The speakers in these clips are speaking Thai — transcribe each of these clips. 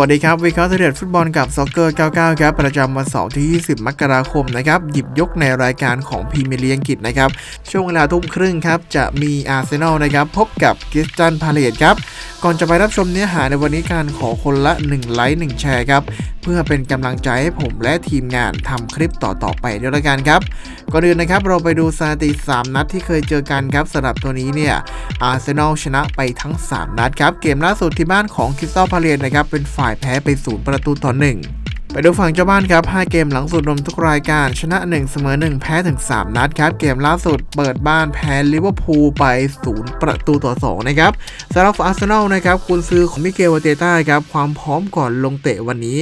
วัสดีครับวิเคราะห์เทรดฟุตบอลกับซ็อกเกอร์99 ครับ ประจำวันเสาร์ที่ 20 มกราคมนะครับ หยิบยกในรายการของพรีเมียร์ลีกอังกฤษนะครับ ช่วงเวลาทุ่มครึ่งครับ จะมีอาร์เซนอลนะครับ พบกับกิสตันพาเลตครับ ก่อนจะไปรับชมเนื้อหาในวันนี้การขอคนละ 1 ไลค์1แชร์ครับ เพื่อเป็นกำลังใจให้ผมและทีมงานทำคลิปต่อๆไปด้วยละกันครับก่อนอื่นนะครับเราไปดูสถิติ 3 นัดที่เคยเจอกันครับสำหรับตัวนี้เนี่ยอาร์เซนอลชนะไปทั้ง 3 นัดครับ เกมล่าสุดที่บ้านของคริสตัลพาเลนนะครับเป็นฝ่ายแพ้ไป 0 ประตูต่อ1 ไปดูฝั่งเจ้าบ้านครับ 5 เกมหลังสุดรวมทุกรายการ ชนะ 1 เสมอ 1 แพ้ถึง 3 นัดครับ เกมล่าสุดเปิดบ้านแพ้ลิเวอร์พูลไป 0 ประตูต่อ 2 นะครับสำหรับอาร์เซนอลนะครับ คุณซื้อของมิเกลวาเตต้าครับ ความพร้อมก่อนลงเตะวันนี้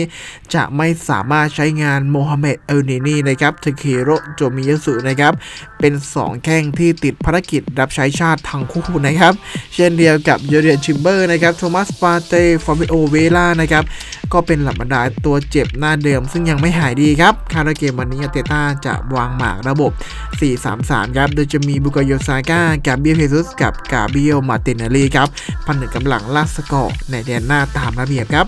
จะไม่สามารถใช้งานโมฮัมเหม็ดเอลเนนีนะครับเทเคโรโจมิยสุนะครับ เป็น 2 แข้งที่ติดภารกิจรับใช้ชาติทั้งคู่นะครับ เช่นเดียวกับเยเรียนชิมเบอร์นะครับ โทมัสปาเต้ ฟอร์มิโอเวล่านะครับ ก็เป็นหลับบรรดาตัวเจ็บหน้าเดิม ซึ่งยังไม่หายดีครับคาดว่าเกมวันนี้อาเตต้าจะวางหมากระบบ 4-3-3 ครับ โดยจะมีบุกโยซาก้ากาเบียเพซุสกับกาเบียลมาตินเนลีครับพันหนึ่งกำลังลากสกอร์ในแดนหน้าตามระเบียบครับ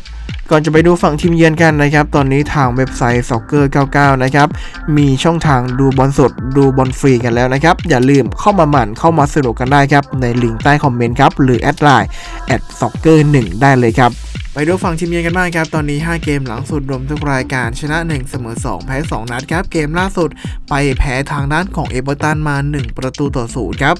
ก่อนจะไปดูฝั่งทีมเยือนกันนะครับ ตอนนี้ทางเว็บไซต์ Soccer 99 นะครับ มีช่องทางดูบอลสดดูบอลฟรีกันแล้วนะครับ อย่าลืมเข้ามาหมั่นเข้ามาสนุกกันได้ครับ ในลิงก์ใต้คอมเมนต์ครับ หรือแอดไลน์ soccer 1ได้เลยครับ ไปดูฝั่งทีมเยือนกันบ้างครับ ตอนนี้ 5 เกมหลังสุดรวมทุกรายการชนะ 1 เสมอ 2 แพ้ 2 นัดครับ เกมล่าสุด ไปแพ้ทางด้านของเอเวอร์ตันมา 1 ประตูต่อศูนย์ครับ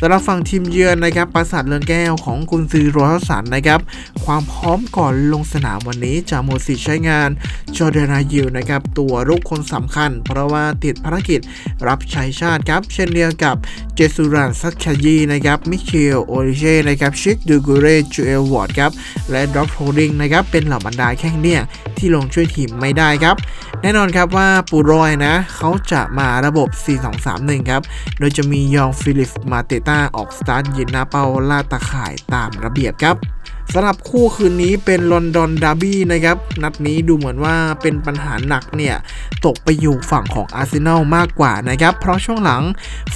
สำหรับฝั่งทีมเยือนนะครับปราสาทเรือนแก้วของกุนซือโรฮัสสันนะครับ ความพร้อมก่อนลงสนามวันนี้จะหมดสิทธิ์ใช้งานจอร์แดนายิวนะครับ ตัวรุกคนสำคัญ เพราะว่าติดภารกิจรับใช้ชาติครับ เช่นเดียวกับเจสุรันซักชายีนะครับ มิเชลโอริเช่นะครับ ชิคดูกูเรจูเอลวอร์ดครับ และดรอปโฮดิงนะครับ เป็นเหล่าบรรดาแข้งเนี่ย ที่ลงช่วยทีมไม่ได้ครับ แน่นอนครับว่าปูรอยนะ เขาจะมาระบบ 4-2-3-1 ครับ โดยจะมียองฟิลิปมาเตต้าออกสตาร์ทยืนหน้าเป้าล่าตาข่ายตามระเบียบครับ สำหรับคู่คืนนี้เป็นลอนดอนดาร์บี้นะครับ นัดนี้ดูเหมือนว่าเป็นปัญหาหนักเนี่ย ตกไปอยู่ฝั่งของอาร์เซนอลมากกว่านะครับ เพราะช่วงหลัง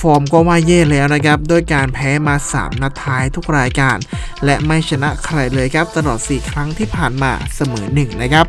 ฟอร์มก็ว่าเย่แล้วนะครับโดยการแพ้มา 3 นัดท้ายทุกรายการ และไม่ชนะใครเลยครับ ตลอด 4 ครั้งที่ผ่านมาเสมอ1นะครับ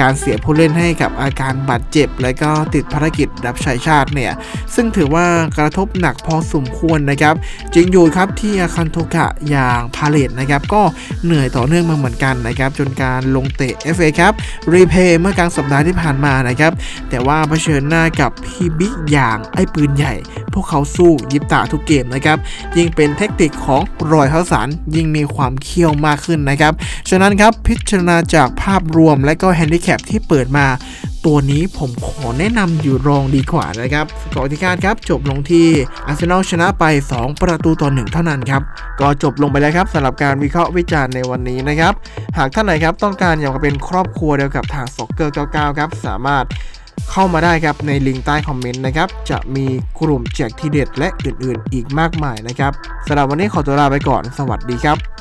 การเสียผู้เล่นให้กับอาการบาดเจ็บ และก็ติดภารกิจรับใช้ชาติเนี่ยซึ่งถือว่ากระทบหนักพอสมควรนะครับ จริงอยู่ครับที่อาคันโทกะอย่างพาเลตนะครับก็เหนื่อยต่อเนื่องมาเหมือนกันนะครับจนการลงเตะ FA ครับรีเพย์เมื่อกลางสัปดาห์ที่ผ่านมานะครับแต่ว่าเผชิญหน้ากับพี่บิ๊กอย่างไอ้ปืนใหญ่ พวกเขาสู้ยิบตาทุกเกมนะครับยิ่งเป็นเทคนิคของรอยเท้าสันยิ่งมีความเขี้ยวมากขึ้นนะครับฉะนั้นครับพิจารณาจากภาพรวมและก็แฮนดิแคปที่เปิดมา ตัวนี้ผมขอแนะนำอยู่รองดีกว่านะครับสกอร์ที่คาดครับ จบลงที่อาร์เซนอลชนะไป 2 ประตูต่อ 1 เท่านั้นครับ ก็จบลงไปแล้วครับสำหรับการวิเคราะห์วิจารณ์ในวันนี้นะครับ หากท่านไหนครับต้องการอยากเป็นครอบครัวเดียวกับทางซ็อกเกอร์99 ครับ สามารถเข้ามาได้ครับในลิงก์ใต้คอมเมนต์นะครับ จะมีกลุ่มแจกทีเด็ดและอื่นๆ อีกมากมายนะครับสำหรับวันนี้ขอตัวลาไปก่อน สวัสดีครับ